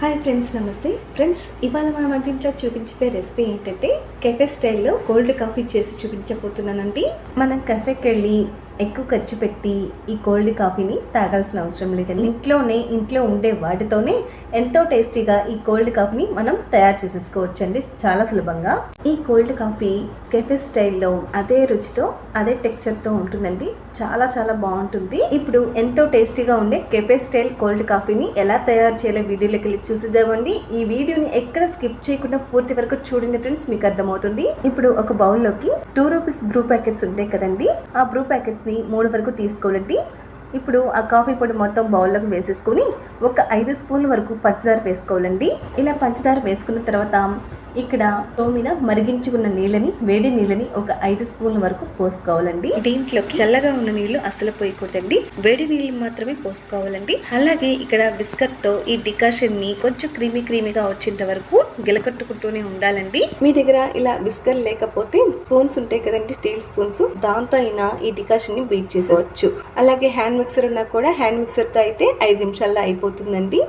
Hi friends నమస్తే. Friends ఇవాళ మన వంటింట్లో చూపించే రెసిపీ ఏంటంటే కెఫే స్టైల్లో కోల్డ్ కాఫీ చేసి చూపించబోతున్నానండి. మనం కెఫేకి వెళ్ళి ఎక్కువ ఖర్చు పెట్టి ఈ కోల్డ్ కాఫీని తాగాల్సిన అవసరం లేదండి. ఇంట్లోనే ఇంట్లో ఉండే వాటితోనే ఎంతో టేస్టీగా ఈ కోల్డ్ కాఫీని మనం తయారు చేసేసుకోవచ్చండి చాలా సులభంగా. ఈ కోల్డ్ కాఫీ కెఫే స్టైల్లో అదే రుచితో అదే టెక్చర్తో ఉంటుందండి. చాలా చాలా బాగుంటుంది. ఇప్పుడు ఎంతో టేస్టీగా ఉండే కెఫే స్టైల్ కోల్డ్ కాఫీని ఎలా తయారు చేయాలో వీడియోలోకి వెళ్ళి చూసిద్దామండి. ఈ వీడియోని ఎక్కడ స్కిప్ చేయకుండా పూర్తి వరకు చూడండి ఫ్రెండ్స్ మీకు అర్థమవుతుంది. ఇప్పుడు ఒక బౌల్లోకి టూ రూపీస్ బ్రూ ప్యాకెట్స్ ఉంటాయి కదండి. ఆ బ్రూ ప్యాకెట్స్ ని మూడు వరకు తీసుకోవాలండి. ఇప్పుడు ఆ కాఫీ పొడి మొత్తం బౌల్లోకి వేసేసుకొని ఒక ఐదు స్పూన్ల వరకు పంచదార వేసుకోవాలండి. ఇలా పంచదార వేసుకున్న తర్వాత ఇక్కడ స్టవ్ మీద మరిగించుకున్న నీళ్ళని వేడి నీళ్ళని ఒక ఐదు స్పూన్ల వరకు పోసుకోవాలండి. దీంట్లో చల్లగా ఉన్న నీళ్ళు అసలు పోయకూడదండి. వేడి నీళ్ళు మాత్రమే పోసుకోవాలండి. అలాగే ఇక్కడ బిస్కట్తో ఈ డికాషన్ని కొంచెం క్రీమీ క్రీమీగా వచ్చేంత వరకు గిలకట్టుకుంటూనే ఉండాలండి. మీ దగ్గర ఇలా బిస్కట్ లేకపోతే స్పూన్స్ ఉంటాయి కదండి స్టీల్ స్పూన్స్. దాంతో అయినా ఈ డికాషన్ని బీట్ చేసేవచ్చు అలాగే హ్యాండ్ మిక్సర్ ఉన్నా కూడా హ్యాండ్ మిక్సర్తో అయితే ఐదు నిమిషాల్లో అయిపోతుందండి.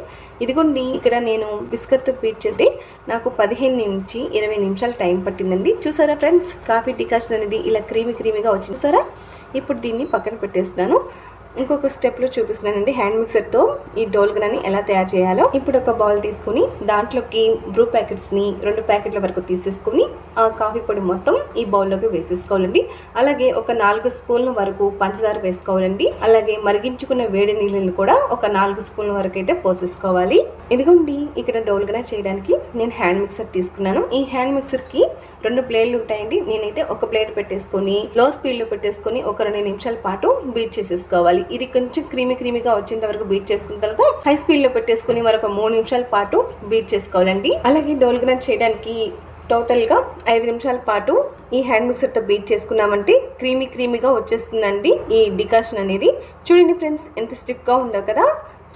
ఇదిగోండి ఇక్కడ నేను బిస్కట్ బీట్ చేసి నాకు పదిహేను నుంచి ఇరవై నిమిషాలు టైం పట్టిందండి. చూసారా ఫ్రెండ్స్? కాఫీ డికాషన్ అనేది ఇలా క్రీమీ క్రీమీగా వచ్చింది. చూసారా? ఇప్పుడు దీన్ని పక్కన పెట్టేస్తున్నాను. ఇంకొక స్టెప్లో చూపిస్తున్నానండి. హ్యాండ్ మిక్సర్తో ఈ డోల్గనని ఎలా తయారు చేయాలో. ఇప్పుడు ఒక బౌల్ తీసుకుని దాంట్లోకి బ్రూ ప్యాకెట్స్ని రెండు ప్యాకెట్ల వరకు తీసేసుకుని ఆ కాఫీ పొడి మొత్తం ఈ బౌల్లోకి వేసేసుకోవాలండి. అలాగే ఒక నాలుగు స్పూన్ల వరకు పంచదార వేసుకోవాలండి. అలాగే మరిగించుకున్న వేడి నీళ్ళని కూడా ఒక నాలుగు స్పూన్ల వరకు అయితే పోసేసుకోవాలి. ఇదిగోండి ఇక్కడ డోల్గనా చేయడానికి నేను హ్యాండ్ మిక్సర్ తీసుకున్నాను. ఈ హ్యాండ్ మిక్సర్కి రెండు ప్లేట్లు ఉంటాయండి. నేనైతే ఒక ప్లేట్ పెట్టేసుకొని లో స్పీడ్లో పెట్టేసుకొని ఒక రెండు నిమిషాల పాటు బీట్ చేసేసుకోవాలి. ఇది కొంచెం క్రీమీ క్రీమీగా వచ్చేంత వరకు బీట్ చేసుకున్న తర్వాత హై స్పీడ్లో పెట్టేసుకొని మరొక మూడు నిమిషాల పాటు బీట్ చేసుకోవాలండి. అలాగే డోల్గనా చేయడానికి టోటల్గా ఐదు నిమిషాల పాటు ఈ హ్యాండ్ మిక్సర్తో బీట్ చేసుకున్నామంటే క్రీమీ క్రీమీగా వచ్చేస్తుందండి ఈ డికాషన్ అనేది. చూడండి ఫ్రెండ్స్ ఎంత స్టిఫ్గా ఉందో కదా?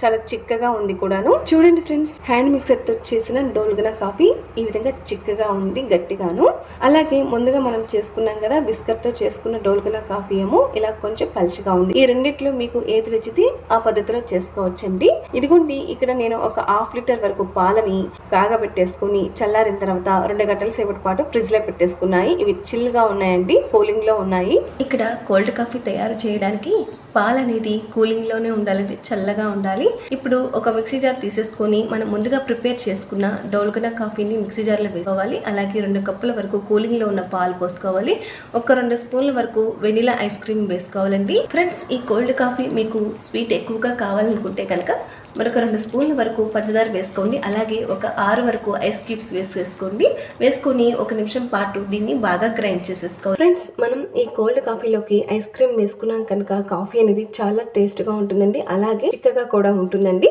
చాలా చిక్కగా ఉంది కూడాను. చూడండి ఫ్రెండ్స్ హ్యాండ్ మిక్సర్తో చేసిన డోల్గన కాఫీ ఈ విధంగా చిక్కగా ఉంది గట్టిగాను. అలాగే ముందుగా మనం చేసుకున్నాం కదా బిస్కట్తో చేసుకున్న డోల్గన కాఫీ ఏమో ఇలా కొంచెం పలుచగా ఉంది. ఈ రెండిట్లో మీకు ఏది నచ్చితే ఆ పద్ధతిలో చేసుకోవచ్చండి. ఇదిగోండి ఇక్కడ నేను ఒక హాఫ్ లీటర్ వరకు పాలని కాగబెట్టేసుకుని చల్లారిన తర్వాత రెండు గంటల సేపటి పాటు ఫ్రిడ్జ్లో పెట్టేసుకున్నాయి. ఇవి చిల్గా ఉన్నాయండి కూలింగ్లో ఉన్నాయి. ఇక్కడ కోల్డ్ కాఫీ తయారు చేయడానికి పాలు అనేది కూలింగ్లోనే ఉండాలండి చల్లగా ఉండాలి. ఇప్పుడు ఒక మిక్సీ జార్ తీసేసుకొని మనం ముందుగా ప్రిపేర్ చేసుకున్న డోల్గన కాఫీని మిక్సీ జార్లో వేసుకోవాలి. అలాగే రెండు కప్పుల వరకు కూలింగ్లో ఉన్న పాలు పోసుకోవాలి. ఒక రెండు స్పూన్ల వరకు వెనిలా ఐస్ క్రీమ్ వేసుకోవాలండి. ఫ్రెండ్స్ ఈ కోల్డ్ కాఫీ మీకు స్వీట్ ఎక్కువగా కావాలనుకుంటే కనుక మరొక రెండు స్పూన్ల వరకు పంచదార వేసుకోండి. అలాగే ఒక ఆరు వరకు ఐస్ క్యూబ్స్ వేసేసుకోండి. వేసుకొని ఒక నిమిషం పాటు దీన్ని బాగా గ్రైండ్ చేసేసుకోవాలి. ఫ్రెండ్స్ మనం ఈ కోల్డ్ కాఫీలోకి ఐస్ క్రీమ్ వేసుకున్నాం కనుక కాఫీ ఇది చాలా టేస్ట్గా ఉంటుందండి. అలాగే చిక్కగా కూడా ఉంటుందండి.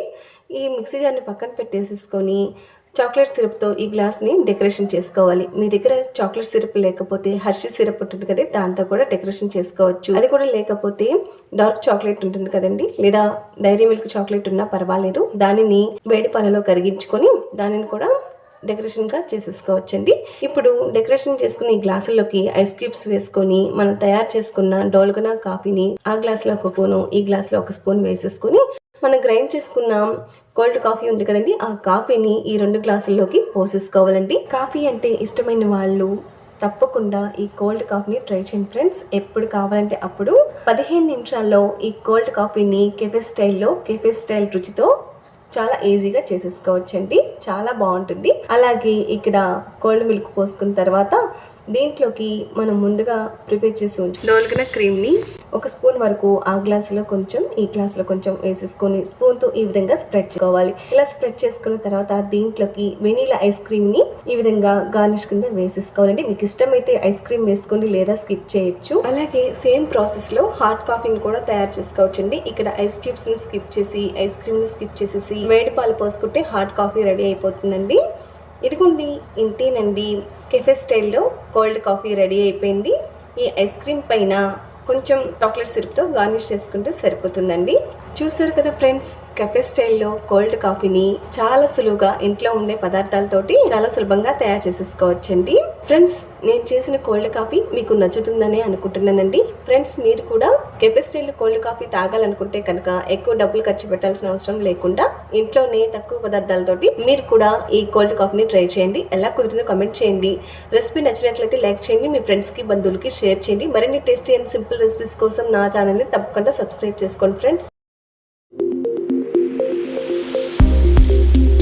ఈ మిక్సీ జార్ని పక్కన పెట్టేసేసుకొని చాక్లెట్ సిరప్తో ఈ గ్లాస్ని డెకరేషన్ చేసుకోవాలి. మీ దగ్గర చాక్లెట్ సిరప్ లేకపోతే హర్షి సిరప్ ఉంటుంది కదా దాంతో కూడా డెకరేషన్ చేసుకోవచ్చు. అది కూడా లేకపోతే డార్క్ చాక్లెట్ ఉంటుంది కదండి లేదా డైరీ మిల్క్ చాక్లెట్ ఉన్నా పర్వాలేదు. దానిని వేడి పాలలో కరిగించుకొని దానిని కూడా డెకరేషన్గా చేసేసుకోవచ్చండి. ఇప్పుడు డెకరేషన్ చేసుకున్న ఈ గ్లాసుల్లోకి ఐస్ క్యూబ్స్ వేసుకొని మనం తయారు చేసుకున్న డోల్గొనా కాఫీని ఆ గ్లాస్లో ఒక స్పూను ఈ గ్లాస్లో ఒక స్పూన్ వేసేసుకొని మనం గ్రైండ్ చేసుకున్న కోల్డ్ కాఫీ ఉంది కదండి ఆ కాఫీని ఈ రెండు గ్లాసుల్లోకి పోసేసుకోవాలండి. కాఫీ అంటే ఇష్టమైన వాళ్ళు తప్పకుండా ఈ కోల్డ్ కాఫీని ట్రై చేయండి ఫ్రెండ్స్. ఎప్పుడు కావాలంటే అప్పుడు పదిహేను నిమిషాల్లో ఈ కోల్డ్ కాఫీని కెఫే స్టైల్లో కెఫే స్టైల్ రుచితో చాలా ఈజీగా చేసేసుకోవచ్చండి. చాలా బాగుంటుంది. అలాగే ఇక్కడ కోల్డ్ మిల్క్ పోసుకున్న తర్వాత దీంట్లోకి మనం ముందుగా ప్రిపేర్ చేసి ఉంచి డోల్గన క్రీమ్ని ఒక స్పూన్ వరకు ఆ గ్లాసులో కొంచెం ఈ గ్లాసులో కొంచెం వేసేసుకొని స్పూన్తో ఈ విధంగా స్ప్రెడ్ చేసుకోవాలి. ఇలా స్ప్రెడ్ చేసుకున్న తర్వాత దీంట్లోకి వెనీలా ఐస్ క్రీమ్ని ఈ విధంగా గార్నిష్ కింద వేసేసుకోవాలండి. మీకు ఇష్టమైతే ఐస్ క్రీమ్ వేసుకోండి లేదా స్కిప్ చేయొచ్చు. అలాగే సేమ్ ప్రాసెస్లో హాట్ కాఫీని కూడా తయారు చేసుకోవచ్చండి. ఇక్కడ ఐస్ క్యూబ్స్ని స్కిప్ చేసి ఐస్ క్రీమ్ని స్కిప్ చేసేసి వేడి పాలు పోసుకుంటే హాట్ కాఫీ రెడీ అయిపోతుందండి. ఇదిగోండి ఇంతేనండి. కెఫే స్టైల్లో కోల్డ్ కాఫీ రెడీ అయిపోయింది. ఈ ఐస్ క్రీమ్ పైన కొంచెం చాక్లెట్ సిరప్తో గార్నిష్ చేసుకుంటే సరిపోతుందండి. చూసారు కదా ఫ్రెండ్స్ కెఫే స్టైల్లో కోల్డ్ కాఫీని చాలా సులువుగా ఇంట్లో ఉండే పదార్థాలతోటి చాలా సులభంగా తయారు చేసేసుకోవచ్చండి. ఫ్రెండ్స్ నేను చేసిన కోల్డ్ కాఫీ మీకు నచ్చుతుందని అనుకుంటున్నానండి. ఫ్రెండ్స్ మీరు కూడా కెఫే స్టైల్లో కోల్డ్ కాఫీ తాగాలనుకుంటే కనుక ఎక్కువ డబ్బులు ఖర్చు పెట్టాల్సిన అవసరం లేకుండా ఇంట్లోనే తక్కువ పదార్థాలతోటి మీరు కూడా ఈ కోల్డ్ కాఫీని ట్రై చేయండి. ఎలా కుదిరిందో కమెంట్ చేయండి. రెసిపీ నచ్చినట్లయితే లైక్ చేయండి. మీ ఫ్రెండ్స్కి బంధువులకి షేర్ చేయండి. మరిన్ని టేస్టీ అండ్ సింపుల్ రెసిపీస్ కోసం నా ఛానల్ని తప్పకుండా సబ్స్క్రైబ్ చేసుకోండి ఫ్రెండ్స్.